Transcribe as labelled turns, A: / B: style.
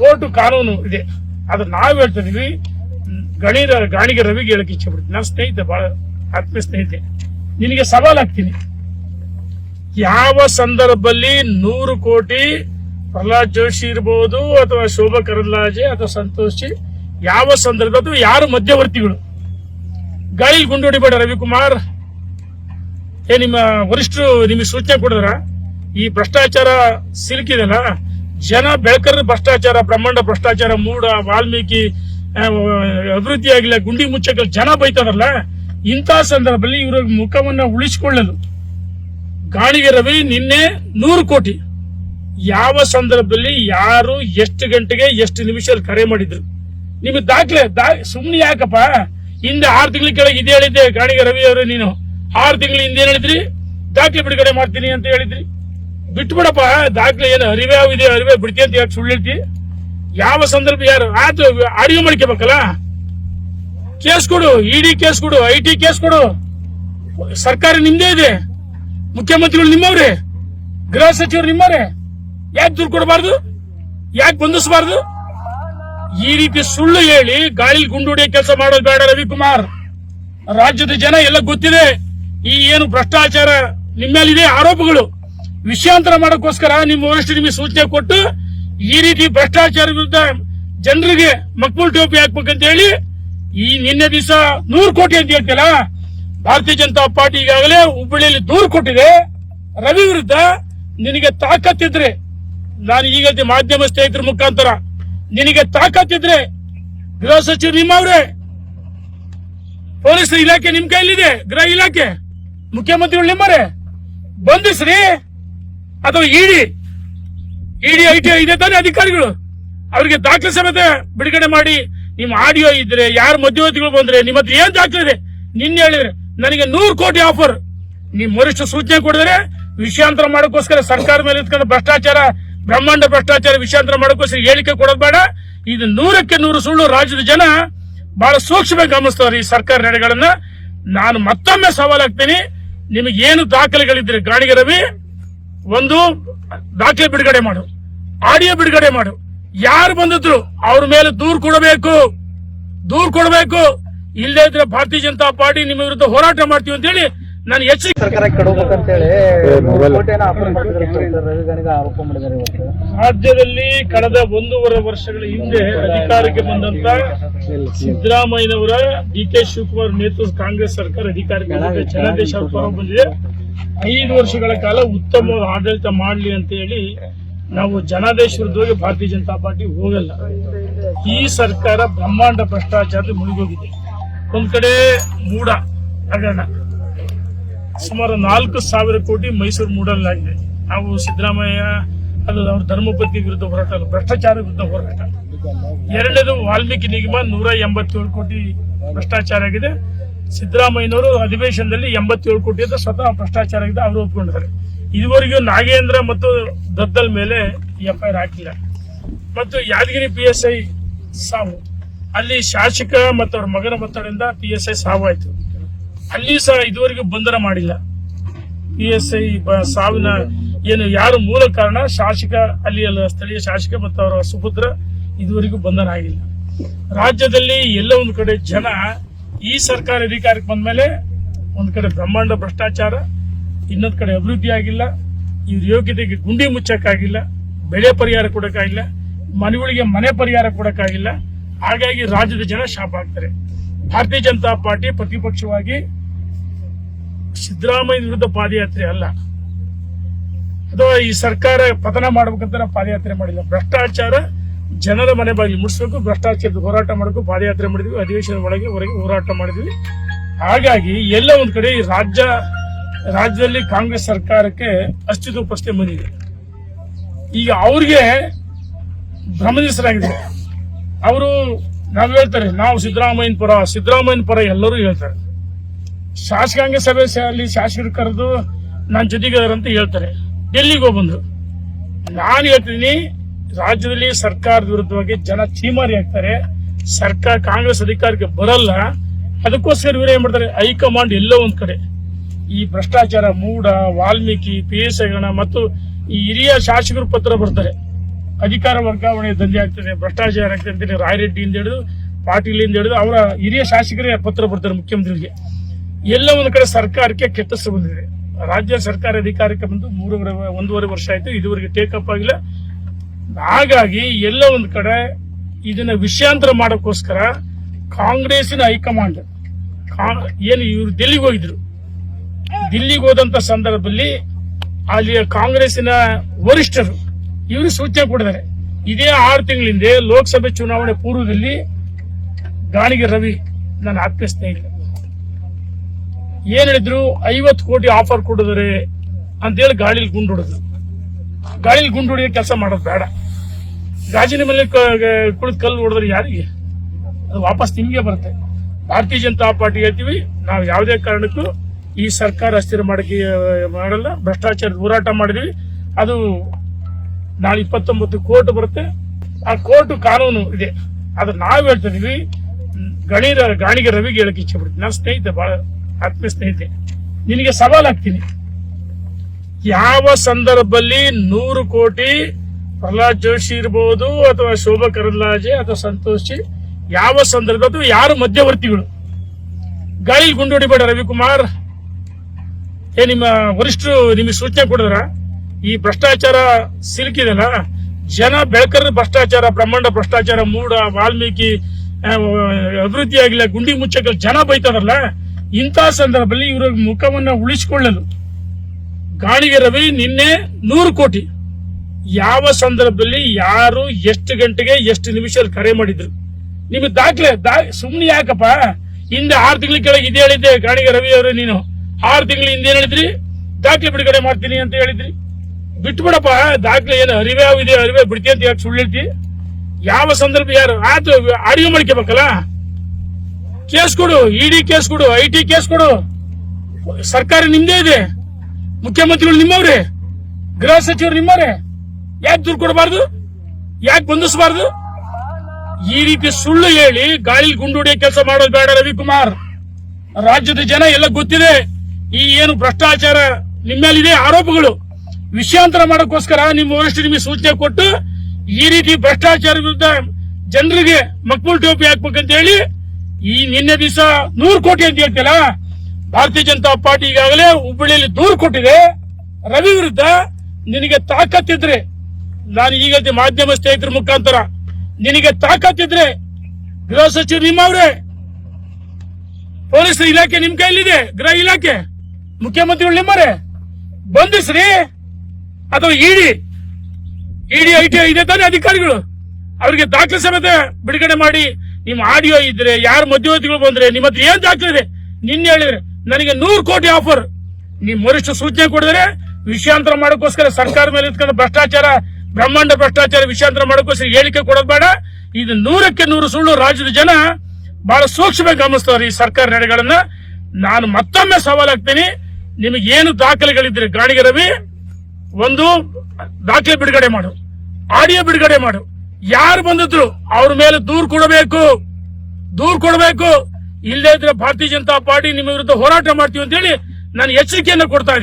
A: Court ಕಾನೂನು ಇದೆ. ಅದು ನಾವ್ ಹೇಳ್ತಾ ಇದೀವಿ ಗಣಿರ ಗಾಣಿಗೆ ರವಿಗೆ ಹೇಳಕ್ ಇಚ್ಛೆ ಪಡ್ತೀನಿ. ನನ್ನ ಸ್ನೇಹಿತ ಬಹಳ ಆತ್ಮೀಯ ಸ್ನೇಹಿತೆ. ನಿನಗೆ ಸವಾಲ್ ಹಾಕ್ತೀನಿ. ಯಾವ ಸಂದರ್ಭದಲ್ಲಿ ನೂರು ಕೋಟಿ ಪ್ರಹ್ಲಾದ್ ಜೋಶಿ ಇರ್ಬೋದು ಅಥವಾ ಶೋಭಾ ಕರಂದ್ಲಾಜೆ ಅಥವಾ ಸಂತೋಷಿ ಯಾವ ಸಂದರ್ಭ ಅಥವಾ ಯಾರು ಮಧ್ಯವರ್ತಿಗಳು? ಗಾಳಿ ಗುಂಡು ಹೊಡಿಬೇಡ ರವಿಕುಮಾರ್, ಏ ನಿಮ್ಮ ವರಿಷ್ಠರು ನಿಮಗೆ ಸೂಚನೆ ಕೊಡಿದ್ರ? ಈ ಭ್ರಷ್ಟಾಚಾರ ಸಿಲುಕಿದೆಲ್ಲ ಜನ ಬೆಳಕರ ಭ್ರಷ್ಟಾಚಾರ, ಬ್ರಹ್ಮಾಂಡ ಭ್ರಷ್ಟಾಚಾರ ಮೂಡ ವಾಲ್ಮೀಕಿ ಅಭಿವೃದ್ಧಿ ಆಗಿಲ್ಲ ಗುಂಡಿ ಮುಚ್ಚಕ್ಕೆ ಜನ ಬೈತಾರಲ್ಲ ಇಂತಹ ಸಂದರ್ಭದಲ್ಲಿ ಇವರ ಮುಖವನ್ನ ಉಳಿಸಿಕೊಳ್ಳಲು ಗಾಣಿಗೆ ರವಿ ನಿನ್ನೆ ನೂರು ಕೋಟಿ. ಯಾವ ಸಂದರ್ಭದಲ್ಲಿ ಯಾರು ಎಷ್ಟು ಗಂಟೆಗೆ ಎಷ್ಟು ನಿಮಿಷದಲ್ಲಿ ಕರೆ ಮಾಡಿದ್ರು? ನಿಮಗೆ ದಾಖಲೆ ದಾ ಸುಮ್ನೆ ಯಾಕಪ್ಪ? ಹಿಂದೆ ಆರು ತಿಂಗಳ ಕೆಳಗೆ ಇದೇ ಹೇಳಿದ್ದೆ ಗಾಣಿಗೆ ರವಿ ಅವರು ನೀನು. ಆರು ತಿಂಗಳ ಹಿಂದೆ ಹೇಳಿದ್ರಿ? ದಾಖಲೆ ಬಿಡುಗಡೆ ಮಾಡ್ತೀನಿ ಅಂತ ಹೇಳಿದ್ರಿ. ಬಿಟ್ಬಿಡಪ್ಪ, ದಾಖಲೆ ಏನು ಅರಿವೆ ಇದೆ ಅರಿವೆ ಬಿಡ್ತಿ ಅಂತ ಯಾಕೆ ಸುಳ್ಳು ಹೇಳ್ತಿ? ಯಾವ ಸಂದರ್ಭ ಯಾರು? ಆತು ಆಡಿಯೋ ಮಾಡ್ಕೋಬೇಕಲ್ಲ ಕೇಸ್ ಕೊಡು ಇಡಿ ಕೇಸ್ ಕೊಡು ಐ ಟಿ ಕೇಸ್ ಕೊಡು. ಸರ್ಕಾರ ನಿಮ್ದೇ ಇದೆ. ಮುಖ್ಯಮಂತ್ರಿಗಳು ನಿಮ್ಮವ್ರೆ. ಗೃಹ ಸಚಿವರು ನಿಮ್ಮವ್ರೆ. ಯಾಕೆ ದುಡ್ಡು ಕೊಡಬಾರ್ದು? ಯಾಕೆ ಬಂಧಿಸಬಾರ್ದು? ಈ ರೀತಿ ಸುಳ್ಳು ಹೇಳಿ ಗಾಳಿ ಗುಂಡುಡಿಯ ಕೆಲಸ ಮಾಡೋದು ಬೇಡ ರವಿಕುಮಾರ್. ರಾಜ್ಯದ ಜನ ಎಲ್ಲ ಗೊತ್ತಿದೆ. ಈ ಏನು ಭ್ರಷ್ಟಾಚಾರ ನಿಮ್ಮಲ್ಲಿದೆ ಆರೋಪಗಳು. ವಿಷಯಾಂತರ ಮಾಡೋಕ್ಕೋಸ್ಕರ ನಿಮ್ಮ ವರಿಷ್ಠರು ನಿಮಗೆ ಸೂಚನೆ ಕೊಟ್ಟು ಈ ರೀತಿ ಭ್ರಷ್ಟಾಚಾರ ವಿರುದ್ಧ ಜನರಿಗೆ ಮಕ್ಕಳು ಟೋಪಿ ಹಾಕ್ಬೇಕಂತ ಹೇಳಿ ಈ ನಿನ್ನೆ ದಿವಸ ನೂರು ಕೋಟಿ ಅಂತ ಹೇಳ್ತಿಲ್ಲ ಭಾರತೀಯ ಜನತಾ ಪಾರ್ಟಿ ಈಗಾಗಲೇ ಹುಬ್ಬಳ್ಳಿಯಲ್ಲಿ ದೂರು ಕೊಟ್ಟಿದೆ. ರವಿ ವಿರುದ್ಧ ನಿನಗೆ ತಾಕತ್ತಿದ್ರೆ ನಾನು ಈಗ ಮಾಧ್ಯಮ ಸ್ನೇಹಿತರ ಮುಖಾಂತರ, ನಿನಗೆ ತಾಕತ್ತಿದ್ರೆ ಗೃಹ ಸಚಿವರು ಅವರೇ ಪೊಲೀಸ್ ಇಲಾಖೆ ನಿಮ್ ಕೈಲಿದೆ ಗೃಹ ಇಲಾಖೆ, ಮುಖ್ಯಮಂತ್ರಿಗಳು ನಿಮ್ಮರೇ ಬಂಧಿಸ್ರಿ. ಅಥವಾ ಇಡಿ. ಇಡಿ ಐ ಟಿ ಇದೆ ತಾನೇ ಅಧಿಕಾರಿಗಳು. ಅವರಿಗೆ ದಾಖಲೆ ಸಮೇತ ಬಿಡುಗಡೆ ಮಾಡಿ. ನಿಮ್ಮ ಆಡಿಯೋ ಇದ್ರೆ, ಯಾರು ಮಧ್ಯವರ್ತಿಗಳು ಬಂದ್ರೆ, ನಿಮ್ಮ ಹತ್ರ ಏನ್ ದಾಖಲೆ ಇದೆ? ನಿನ್ನೆ ಹೇಳಿದ್ರೆ, ನನಗೆ ನೂರು ಕೋಟಿ ಆಫರ್. ನಿಮ್ ವರಿಷ್ಠ ಸೂಚನೆ ಕೊಡಿದ್ರೆ, ವಿಷಯಾಂತರ ಮಾಡೋಕ್ಕೋಸ್ಕರ ಸರ್ಕಾರ ಮೇಲೆ ಇಟ್ಕೊಂಡು ಭ್ರಷ್ಟಾಚಾರ, ಬ್ರಹ್ಮಾಂಡ ಭ್ರಷ್ಟಾಚಾರ ವಿಷಯಾಂತರ ಮಾಡೋಕ್ಕೋಸ್ಕರ ಹೇಳಿಕೆ ಕೊಡೋದು ಬೇಡ. ಇದು ನೂರಕ್ಕೆ ನೂರು ಸುಳ್ಳು ರಾಜ್ಯದ ಜನ ಬಹಳ ಸೂಕ್ಷ್ಮ ಗಮನಿಸ್ತಾರೆ ಈ ಸರ್ಕಾರ ನಡೆಗಳನ್ನ. ನಾನು ಮತ್ತೊಮ್ಮೆ ಸವಾಲಾಗ್ತೀನಿ. ನಿಮಗೆ ಏನು ದಾಖಲೆಗಳಿದ್ರೆ, ಗಾಣಿಗೆ ರವಿ? ಒಂದು ದಾಖಲೆ ಬಿಡುಗಡೆ ಮಾಡು. ಆಡಿಯೋ ಬಿಡುಗಡೆ ಮಾಡು. ಯಾರು ಬಂದಿದ್ರು ಅವ್ರ ಮೇಲೆ ದೂರು ಕೊಡಬೇಕು. ದೂರು ಕೊಡಬೇಕು. ಇಲ್ಲದೇ ಇದ್ರೆ ಭಾರತೀಯ ಜನತಾ ಪಾರ್ಟಿ ನಿಮ್ಮ ವಿರುದ್ಧ ಹೋರಾಟ ಮಾಡ್ತೀವಿ ಅಂತ ಹೇಳಿ ನಾನು ಹೆಚ್ಚು
B: ಸರ್ಕಾರ
A: ರಾಜ್ಯದಲ್ಲಿ ಕಳೆದ ಒಂದೂವರೆ ವರ್ಷಗಳ ಹಿಂದೆ ಅಧಿಕಾರಕ್ಕೆ ಬಂದಂತ ಸಿದ್ದರಾಮಯ್ಯನವರ ಡಿ ಕೆ ಶಿವಕುಮಾರ್ ನೇತೃತ್ವದ ಕಾಂಗ್ರೆಸ್ ಸರ್ಕಾರ ಅಧಿಕಾರಕ್ಕೆ ಬಂದಿದೆ. ಜನಾದೇಶ ಬಂದಿದೆ. ಐದು ವರ್ಷಗಳ ಕಾಲ ಉತ್ತಮ ಆಡಳಿತ ಮಾಡಲಿ ಅಂತ ಹೇಳಿ ನಾವು ಜನಾದೇಶ ವಿರುದ್ಧವಾಗಿ ಭಾರತೀಯ ಜನತಾ ಪಾರ್ಟಿ ಹೋಗಲ್ಲ. ಈ ಸರ್ಕಾರ ಬ್ರಹ್ಮಾಂಡ ಭ್ರಷ್ಟಾಚಾರದಲ್ಲಿ ಮುಳುಗೋಗಿದೆ. ಒಂದ್ ಕಡೆ ಮೂಡ ಹಗರಣ. ಸುಮಾರು ನಾಲ್ಕು ಸಾವಿರ ಕೋಟಿ ಮೈಸೂರು ಮೂಡಲಾಗಿದೆ ನಾವು ಸಿದ್ದರಾಮಯ್ಯ, ಅದು ಅವ್ರ ಧರ್ಮಪತಿ ವಿರುದ್ಧ ಹೋರಾಟ ಅಲ್ಲ, ಭ್ರಷ್ಟಾಚಾರ ವಿರುದ್ಧ ಹೋರಾಟ. ಎರಡನೇದು ವಾಲ್ಮೀಕಿ ನಿಗಮ, ನೂರ ಎಂಬತ್ತೇಳು ಕೋಟಿ ಭ್ರಷ್ಟಾಚಾರ ಆಗಿದೆ. ಸಿದ್ದರಾಮಯ್ಯನವರು ಅಧಿವೇಶನದಲ್ಲಿ ಎಂಬತ್ತೇಳು ಕೋಟಿ ಅಂತ ಸ್ವತಃ ಭ್ರಷ್ಟಾಚಾರ ಆಗಿದೆ, ಅವರು ಒಪ್ಕೊಂಡಿದ್ದಾರೆ. ಇದುವರೆಗೂ ನಾಗೇಂದ್ರ ಮತ್ತು ದದ್ದಲ್ ಮೇಲೆ ಎಫ್ಐಆರ್ ಹಾಕಿಲ್ಲ. ಮತ್ತು ಯಾದಗಿರಿ ಪಿ ಎಸ್ ಐ ಸಾವು. ಅಲ್ಲಿ ಶಾಸಕ ಮತ್ತು ಅವ್ರ ಮಗನ ಒತ್ತಡದಿಂದ ಪಿ ಎಸ್ ಐ ಸಾವಾಯ್ತು ಅಲ್ಲಿ ಸಹ ಇದುವರೆಗೂ ಬಂಧನ ಮಾಡಿಲ್ಲ. ಪಿ ಎಸ್ ಐ ಸಾವಿನ ಏನು ಯಾರು ಮೂಲ ಕಾರಣ ಶಾಸಕ ಅಲ್ಲಿ ಸ್ಥಳೀಯ ಶಾಸಕ ಮತ್ತು ಅವರ ಸುಪುತ್ರ ಇದುವರೆಗೂ ಬಂಧನ ಆಗಿಲ್ಲ. ರಾಜ್ಯದಲ್ಲಿ ಎಲ್ಲ ಒಂದು ಕಡೆ ಜನ ಈ ಸರ್ಕಾರ ಅಧಿಕಾರಕ್ಕೆ ಬಂದ್ಮೇಲೆ ಒಂದು ಕಡೆ ಬ್ರಹ್ಮಾಂಡ ಭ್ರಷ್ಟಾಚಾರ, ಇನ್ನೊಂದು ಕಡೆ ಅಭಿವೃದ್ಧಿ ಆಗಿಲ್ಲ, ಇವ್ರ ಯೋಗ್ಯತೆಗೆ ಗುಂಡಿ ಮುಚ್ಚಕ್ಕಾಗಿಲ್ಲ, ಬೆಳೆ ಪರಿಹಾರ ಕೊಡಕ್ಕಾಗಿಲ್ಲ, ಮನೆಗಳಿಗೆ ಮನೆ ಪರಿಹಾರ ಕೊಡಕ್ಕಾಗಿಲ್ಲ. ಹಾಗಾಗಿ ರಾಜ್ಯದ ಜನ ಶಾಪ ಆಗ್ತಾರೆ. ಭಾರತೀಯ ಜನತಾ ಪಾರ್ಟಿ ಪ್ರತಿಪಕ್ಷವಾಗಿ ಸಿದ್ದರಾಮಯ್ಯ ವಿರುದ್ಧ ಪಾದಯಾತ್ರೆ ಅಲ್ಲ. ಅಥವಾ ಈ ಸರ್ಕಾರ ಪತನ ಮಾಡ್ಬೇಕಂತ ನಾವು ಪಾದಯಾತ್ರೆ ಮಾಡಿಲ್ಲ. ಭ್ರಷ್ಟಾಚಾರ ಜನರ ಮನೆ ಬಾಗಿಲು ಮುಡಿಸ್ಬೇಕು, ಭ್ರಷ್ಟಾಚಾರದ ಹೋರಾಟ ಮಾಡಬೇಕು, ಪಾದಯಾತ್ರೆ ಮಾಡಿದ್ವಿ, ಅಧಿವೇಶನದ ಒಳಗೆ ಹೊರಗೆ ಹೋರಾಟ ಮಾಡಿದ್ವಿ. ಹಾಗಾಗಿ ಎಲ್ಲ ಒಂದು ಕಡೆ ರಾಜ್ಯ, ರಾಜ್ಯದಲ್ಲಿ ಕಾಂಗ್ರೆಸ್ ಸರ್ಕಾರಕ್ಕೆ ಅಸ್ತಿತ್ವ ಪ್ರಶ್ನೆ ಬಂದಿದೆ. ಈಗ ಅವ್ರಿಗೆ ಭ್ರಮನಿಸರಾಗಿದೆ ಅವರು ನಾವು ಹೇಳ್ತಾರೆ, ನಾವು ಸಿದ್ದರಾಮಯ್ಯನ ಪರ ಸಿದ್ದರಾಮಯ್ಯನ ಪರ ಎಲ್ಲರೂ ಹೇಳ್ತಾರೆ. ಶಾಸಕಾಂಗ ಸಭೆ ಅಲ್ಲಿ ಶಾಸಕರು ಕರೆದು ನನ್ನ ಜೊತೆಗೆ ಅಂತ ಹೇಳ್ತಾರೆ. ಡೆಲ್ಲಿಗೆ ಹೋಗ್ಬಂದ್ರು ನಾನು ಹೇಳ್ತೀನಿ, ರಾಜ್ಯದಲ್ಲಿ ಸರ್ಕಾರದ ವಿರುದ್ಧವಾಗಿ ಜನ ಚೀಮಾರಿ ಆಗ್ತಾರೆ. ಸರ್ಕಾರ ಕಾಂಗ್ರೆಸ್ ಅಧಿಕಾರಕ್ಕೆ ಬರಲ್ಲ. ಅದಕ್ಕೋಸ್ಕರ ಇವರು ಏನ್ ಮಾಡ್ತಾರೆ? ಹೈಕಮಾಂಡ್ ಎಲ್ಲೋ ಒಂದ್ ಕಡೆ. ಈ ಭ್ರಷ್ಟಾಚಾರ ಮೂಡ, ವಾಲ್ಮೀಕಿ ಪಿ ಎಸ್ ಮತ್ತು ಈ ಹಿರಿಯ ಶಾಸಕರು ಪತ್ರ ಬರ್ತಾರೆ. ಅಧಿಕಾರ ವರ್ಗಾವಣೆ ದಂಧೆ ಆಗ್ತದೆ, ಭ್ರಷ್ಟಾಚಾರ ಆಗ್ತದೆ ಅಂತೇಳಿ ರಾಯರೆಡ್ಡಿಯಿಂದ ಹಿಡಿದು ಪಾಟೀಲಿಂದ ಹಿಡಿದು ಅವರ ಹಿರಿಯ ಶಾಸಕರೇ ಪತ್ರ ಬರ್ತಾರೆ ಮುಖ್ಯಮಂತ್ರಿಗೆ. ಎಲ್ಲ ಒಂದು ಕಡೆ ಸರ್ಕಾರಕ್ಕೆ ಕೆಟ್ಟ ಸಂಬಂಧಿದೆ ರಾಜ್ಯ ಸರ್ಕಾರ ಅಧಿಕಾರಕ್ಕೆ ಬಂದು ಮೂರುವರೆ ಒಂದೂವರೆ ವರ್ಷ ಆಯ್ತು, ಇದುವರೆಗೆ ಟೇಕಪ್ ಆಗಿಲ್ಲ. ಹಾಗಾಗಿ ಎಲ್ಲ ಒಂದು ಕಡೆ ಇದನ್ನ ವಿಷಯಾಂತರ ಮಾಡೋಕ್ಕೋಸ್ಕರ ಕಾಂಗ್ರೆಸ್ನ ಹೈಕಮಾಂಡ್ ಏನು ಇವರು ದಿಲ್ಲಿಗೆ ಹೋಗಿದ್ರು. ದಿಲ್ಲಿಗೆ ಹೋದಂತ ಸಂದರ್ಭದಲ್ಲಿ ಅಲ್ಲಿ ಕಾಂಗ್ರೆಸ್ಸಿನ ವರಿಷ್ಠರು ಇವರು ಸೂಚನೆ ಕೊಡಿದ್ದಾರೆ ಇದೇ ಆರು ತಿಂಗಳಿಂದ ಲೋಕಸಭೆ ಚುನಾವಣೆ ಪೂರ್ವದಲ್ಲಿ ದಾಣಿಗೆ ರವಿ ನನ್ನ ಆತ್ಮೀಯ ಸ್ನೇಹಿತ ಏನ್ ಹೇಳಿದ್ರು? ಐವತ್ತು ಕೋಟಿ ಆಫರ್ ಕೊಡಿದರೆ ಅಂತೇಳಿ ಗಾಳಿಲಿ ಗುಂಡು ಹೊಡೆದ್ರು. ಗಾಳಿಲಿ ಗುಂಡು ಕೆಲಸ ಮಾಡೋದು ಬೇಡ. ಗಾಜಿನ ಮೇಲೆ ಕುಳಿತು ಕಲ್ಲು ಹೊಡೆದ್ರೆ ಯಾರಿಗೆ? ಅದು ವಾಪಸ್ ನಿಮ್ಗೆ ಬರುತ್ತೆ. ಭಾರತೀಯ ಜನತಾ ಪಾರ್ಟಿ ಹೇಳ್ತೀವಿ, ನಾವು ಯಾವುದೇ ಕಾರಣಕ್ಕೂ ಈ ಸರ್ಕಾರ ಅಸ್ಥಿರ ಮಾಡಕ್ಕೆ ಮಾಡಲ್ಲ ಭ್ರಷ್ಟಾಚಾರ ಹೋರಾಟ ಮಾಡಿದ್ವಿ. ಅದು ನಾಳೆ ಇಪ್ಪತ್ತೊಂಬತ್ತು ಕೋರ್ಟ್ ಬರುತ್ತೆ. ಆ ಕೋರ್ಟ್ ಕಾನೂನು ಇದೆ. ಅದು ನಾವು ಹೇಳ್ತಾ ಇದೀವಿ. ಗಣಿರ ಗಾಣಿಗೆ ರವಿಗೆ ಹೇಳಕ್ ಇಚ್ಛೆ ಪಡ್ತೀನಿ. ನನ್ನ ಸ್ನೇಹಿತ ಬಹಳ ಆತ್ಮೀಯ ಸ್ನೇಹಿತೆ ನಿನಗೆ ಸವಾಲ್ ಹಾಕ್ತೀನಿ. ಯಾವ ಸಂದರ್ಭದಲ್ಲಿ ನೂರು ಕೋಟಿ ಪ್ರಹ್ಲಾದ್ ಜೋಶಿ ಇರಬಹುದು ಅಥವಾ ಶೋಭಾ ಕರಂದ್ಲಾಜೆ ಅಥವಾ ಸಂತೋಷಿ ಯಾವ ಸಂದರ್ಭ ಅಥವಾ ಯಾರು ಮಧ್ಯವರ್ತಿಗಳು? ಗಾಳಿ ಗುಂಡು ಹೊಡಿಬೇಡ ರವಿಕುಮಾರ್. ಏ, ನಿಮ್ಮ ವರಿಷ್ಠರು ನಿಮಗೆ ಸೂಚನೆ ಕೊಡಿದ್ರ? ಈ ಭ್ರಷ್ಟಾಚಾರ ಸಿಲುಕಿದೆಲ್ಲ ಜನ ಬೆಳಕರ ಭ್ರಷ್ಟಾಚಾರ, ಬ್ರಹ್ಮಾಂಡ ಭ್ರಷ್ಟಾಚಾರ ಮೂಡ ವಾಲ್ಮೀಕಿ ಅಭಿವೃದ್ಧಿ ಆಗಿಲ್ಲ ಗುಂಡಿ ಮುಚ್ಚಕ್ಕೆ ಜನ ಬೈತಾರಲ್ಲ? ಇಂತಹ ಸಂದರ್ಭದಲ್ಲಿ ಇವರ ಮುಖವನ್ನ ಉಳಿಸಿಕೊಳ್ಳಲು ಗಾಣಿಗೆ ರವಿ ನಿನ್ನೆ ನೂರು ಕೋಟಿ. ಯಾವ ಸಂದರ್ಭದಲ್ಲಿ ಯಾರು ಎಷ್ಟು ಗಂಟೆಗೆ ಎಷ್ಟು ನಿಮಿಷದಲ್ಲಿ ಕರೆ ಮಾಡಿದ್ರು? ನಿಮಗೆ ದಾಖಲೆ, ದಾ, ಸುಮ್ನೆ ಯಾಕಪ್ಪ? ಹಿಂದೆ ಆರು ತಿಂಗಳ ಕೆಳಗೆ ಇದೇ ಹೇಳಿದ್ದೆ ಗಾಣಿಗೆ ರವಿ ಅವರು ನೀನು. ಆರು ತಿಂಗಳ ಹಿಂದೆ ಹೇಳಿದ್ರಿ? ದಾಖಲೆ ಬಿಡುಗಡೆ ಮಾಡ್ತೀನಿ ಅಂತ ಹೇಳಿದ್ರಿ. ಬಿಟ್ಬಿಡಪ್ಪ, ದಾಖಲೆ ಏನು ಅರಿವೆ ಇದೆ ಅರಿವೆ ಬಿಡ್ತಿ ಅಂತ ಯಾಕೆ ಸುಳ್ಳು ಹೇಳ್ತಿ? ಯಾವ ಸಂದರ್ಭ ಯಾರು? ಆಯ್ತು ಆಡಿಯೋ ಮಾಡ್ಕೋಬೇಕಲ್ಲ? ಕೇಸ್ ಕೊಡು, ಇಡಿ ಕೇಸ್ ಕೊಡು ಐ ಟಿ ಕೇಸ್ ಕೊಡು. ಸರ್ಕಾರ ನಿಮ್ದೇ ಇದೆ. ಮುಖ್ಯಮಂತ್ರಿಗಳು ನಿಮ್ಮವ್ರೆ. ಗೃಹ ಸಚಿವರು ನಿಮ್ಮವ್ರೆ. ಯಾಕೆ ದುಡ್ಡು ಕೊಡಬಾರ್ದು? ಯಾಕೆ ಬಂಧಿಸಬಾರ್ದು? ಈ ರೀತಿ ಸುಳ್ಳು ಹೇಳಿ ಗಾಳಿ ಗುಂಡುಡಿಯ ಕೆಲಸ ಮಾಡೋದು ಬೇಡ ರವಿಕುಮಾರ್. ರಾಜ್ಯದ ಜನ ಎಲ್ಲ ಗೊತ್ತಿದೆ. ಈ ಏನು ಭ್ರಷ್ಟಾಚಾರ ನಿಮ್ಮಲ್ಲಿದೆ ಆರೋಪಗಳು. ವಿಷಯಾಂತರ ಮಾಡೋಕ್ಕೋಸ್ಕರ ನಿಮ್ಮ ವರಿಷ್ಠ ನಿಮಗೆ ಸೂಚನೆ ಕೊಟ್ಟು ಈ ರೀತಿ ಭ್ರಷ್ಟಾಚಾರ ವಿರುದ್ಧ ಜನರಿಗೆ ಮಕ್ಕಳು ಟೋಪಿ ಹಾಕ್ಬೇಕಂತ ಹೇಳಿ ಈ ನಿನ್ನೆ ದಿವಸ ನೂರು ಕೋಟಿ ಅಂತ ಹೇಳ್ತಿಲ್ಲ ಭಾರತೀಯ ಜನತಾ ಪಾರ್ಟಿ ಈಗಾಗಲೇ ಹುಬ್ಬಳ್ಳಿಯಲ್ಲಿ ದೂರು ಕೊಟ್ಟಿದೆ. ರವಿ ವಿರುದ್ಧ ನಿನಗೆ ತಾಕತ್ತಿದ್ರೆ ನಾನು ಈಗ ಮಾಧ್ಯಮ ಸ್ನೇಹಿತರ ಮುಖಾಂತರ ನಿನಗೆ ತಾಕತ್ತಿದ್ರೆ ಗೃಹ ಸಚಿವರು ನಿಮ್ಮವ್ರೆ, ಪೊಲೀಸ್ ಇಲಾಖೆ ನಿಮ್ ಕೈಲಿದೆ ಗೃಹ ಇಲಾಖೆ, ಮುಖ್ಯಮಂತ್ರಿಗಳು ನಿಮ್ಮರೇ ಬಂಧಿಸ್ರಿ ಅಥವಾ ಇಡಿ ಇಡಿ ಐ ಟಿ ಇದೆ ತಾನೇ ಅಧಿಕಾರಿಗಳು. ಅವರಿಗೆ ದಾಖಲೆ ಸಮೇತ ಬಿಡುಗಡೆ ಮಾಡಿ ನಿಮ್ಮ ಆಡಿಯೋ ಇದ್ರೆ, ಯಾರು ಮಧ್ಯವರ್ತಿಗಳು ಬಂದ್ರೆ, ನಿಮ್ಮ ಹತ್ರ ಏನ್ ದಾಖಲೆ ಇದೆ? ನಿನ್ನೆ ಹೇಳಿದ್ರೆ, ನನಗೆ ನೂರು ಕೋಟಿ ಆಫರ್. ನಿಮ್ ವರಿಷ್ಠ ಸೂಚನೆ ಕೊಡಿದ್ರೆ, ವಿಷಯಾಂತರ ಮಾಡೋಕ್ಕೋಸ್ಕರ ಸರ್ಕಾರ ಮೇಲೆ ಇಟ್ಕೊಂಡ ಭ್ರಷ್ಟಾಚಾರ, ಬ್ರಹ್ಮಾಂಡ ಭ್ರಷ್ಟಾಚಾರ ವಿಷಯಾಂತರ ಮಾಡೋಕ್ಕೋಸ್ಕರ ಹೇಳಿಕೆ ಕೊಡೋದು ಬೇಡ. ಇದು ನೂರಕ್ಕೆ ನೂರು ಸುಳ್ಳು ರಾಜ್ಯದ ಜನ ಬಹಳ ಸೂಕ್ಷ್ಮ ಗಮನಿಸ್ತಾರೆ ಈ ಸರ್ಕಾರ ನಡೆಗಳನ್ನ. ನಾನು ಮತ್ತೊಮ್ಮೆ ಸವಾಲಾಗ್ತೀನಿ ನಿಮಗೆ ಏನು ದಾಖಲೆಗಳಿದ್ರೆ ಗಾಣಿಗೆ ರವಿ, ಒಂದು ದಾಖಲೆ ಬಿಡುಗಡೆ ಮಾಡು. ಆಡಿಯೋ ಬಿಡುಗಡೆ ಮಾಡು. ಯಾರು ಬಂದಿದ್ರು ಅವ್ರ ಮೇಲೆ ದೂರು ಕೊಡಬೇಕು? ದೂರು ಕೊಡಬೇಕು? ಇಲ್ಲದೇ ಇದ್ರೆ ಭಾರತೀಯ ಜನತಾ ಪಾರ್ಟಿ ನಿಮ್ಮ ವಿರುದ್ಧ ಹೋರಾಟ ಮಾಡ್ತೀವಿ ಅಂತ ಹೇಳಿ ನಾನು ಎಚ್ಚರಿಕೆಯನ್ನು ಕೊಡ್ತಾ